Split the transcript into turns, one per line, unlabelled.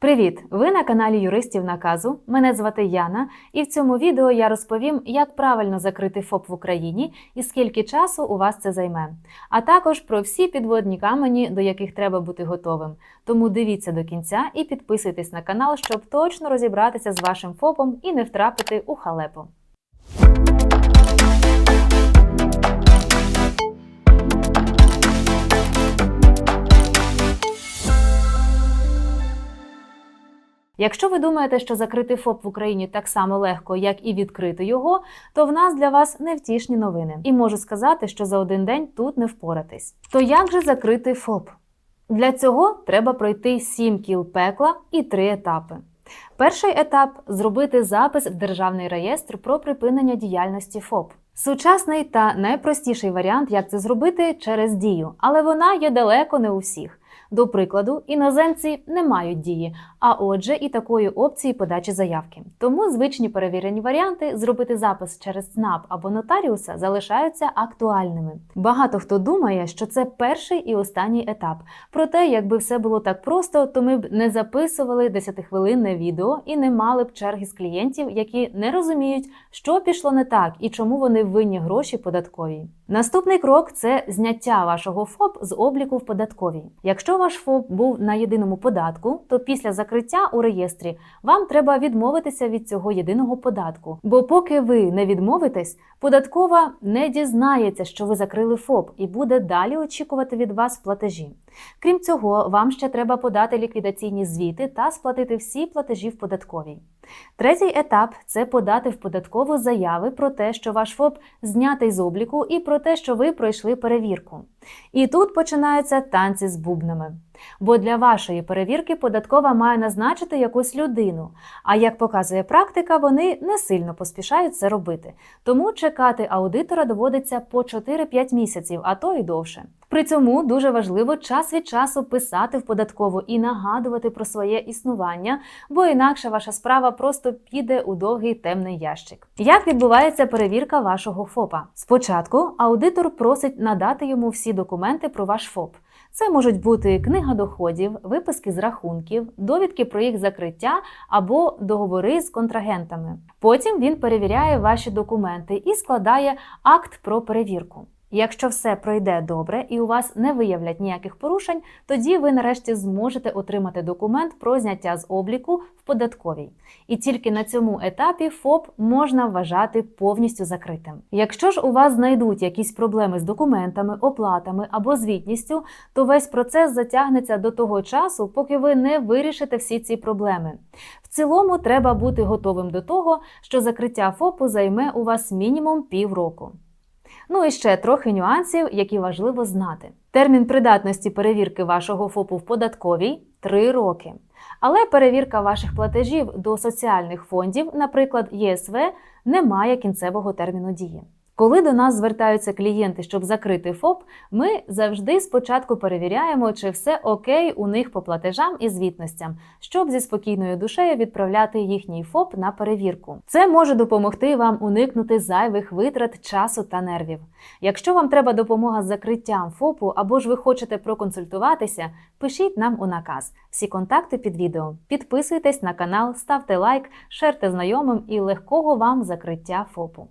Привіт! Ви на каналі юристів наказу. Мене звати Яна, і в цьому відео я розповім, як правильно закрити ФОП в Україні і скільки часу у вас це займе, а також про всі підводні камені, до яких треба бути готовим. Тому дивіться до кінця і підписуйтесь на канал, щоб точно розібратися з вашим ФОПом і не втрапити у халепу. Якщо ви думаєте, що закрити ФОП в Україні так само легко, як і відкрити його, то в нас для вас невтішні новини. І можу сказати, що за один день тут не впоратись. То як же закрити ФОП? Для цього треба пройти 7 кіл пекла і 3 етапи. Перший етап зробити запис в державний реєстр про припинення діяльності ФОП. Сучасний та найпростіший варіант, як це зробити, через дію, але вона є далеко не у всіх. До прикладу, іноземці не мають дії, а отже, і такої опції подачі заявки. Тому звичні перевірені варіанти зробити запис через ЦНАП або нотаріуса залишаються актуальними. Багато хто думає, що це перший і останній етап. Проте, якби все було так просто, то ми б не записували 10-хвилинне відео і не мали б черги з клієнтів, які не розуміють, що пішло не так і чому вони винні гроші податковій. Наступний крок це зняття вашого ФОП з обліку в податковій. Якщо ваш ФОП був на єдиному податку, то після закриття у реєстрі вам треба відмовитися від цього єдиного податку. Бо поки ви не відмовитесь, податкова не дізнається, що ви закрили ФОП, і буде далі очікувати від вас платежі. Крім цього, вам ще треба подати ліквідаційні звіти та сплатити всі платежі в податковій. Третій етап це подати в податкову заяви про те, що ваш ФОП знятий з обліку, і про те, що ви пройшли перевірку. І тут починаються танці з бубнами. Бо для вашої перевірки податкова має назначити якусь людину. А як показує практика, вони не сильно поспішають це робити. Тому чекати аудитора доводиться по 4-5 місяців, а то й довше. При цьому дуже важливо час від часу писати в податкову і нагадувати про своє існування, бо інакше ваша справа просто піде у довгий темний ящик. Як відбувається перевірка вашого ФОПа? Спочатку аудитор просить надати йому всі документи про ваш ФОП. Це можуть бути книга доходів, виписки з рахунків, довідки про їх закриття або договори з контрагентами. Потім він перевіряє ваші документи і складає акт про перевірку. Якщо все пройде добре і у вас не виявлять ніяких порушень, тоді ви нарешті зможете отримати документ про зняття з обліку в податковій. І тільки на цьому етапі ФОП можна вважати повністю закритим. Якщо ж у вас знайдуть якісь проблеми з документами, оплатами або звітністю, то весь процес затягнеться до того часу, поки ви не вирішите всі ці проблеми. В цілому треба бути готовим до того, що закриття ФОПу займе у вас мінімум півроку. Ну і ще трохи нюансів, які важливо знати. Термін придатності перевірки вашого ФОПу в податковій 3 роки. Але перевірка ваших платежів до соціальних фондів, наприклад, ЄСВ, не має кінцевого терміну дії. Коли до нас звертаються клієнти, щоб закрити ФОП, ми завжди спочатку перевіряємо, чи все окей у них по платежам і звітностям, щоб зі спокійною душею відправляти їхній ФОП на перевірку. Це може допомогти вам уникнути зайвих витрат часу та нервів. Якщо вам треба допомога з закриттям ФОПу або ж ви хочете проконсультуватися, пишіть нам у наказ. Всі контакти під відео. Підписуйтесь на канал, ставте лайк, шерте знайомим і легкого вам закриття ФОПу.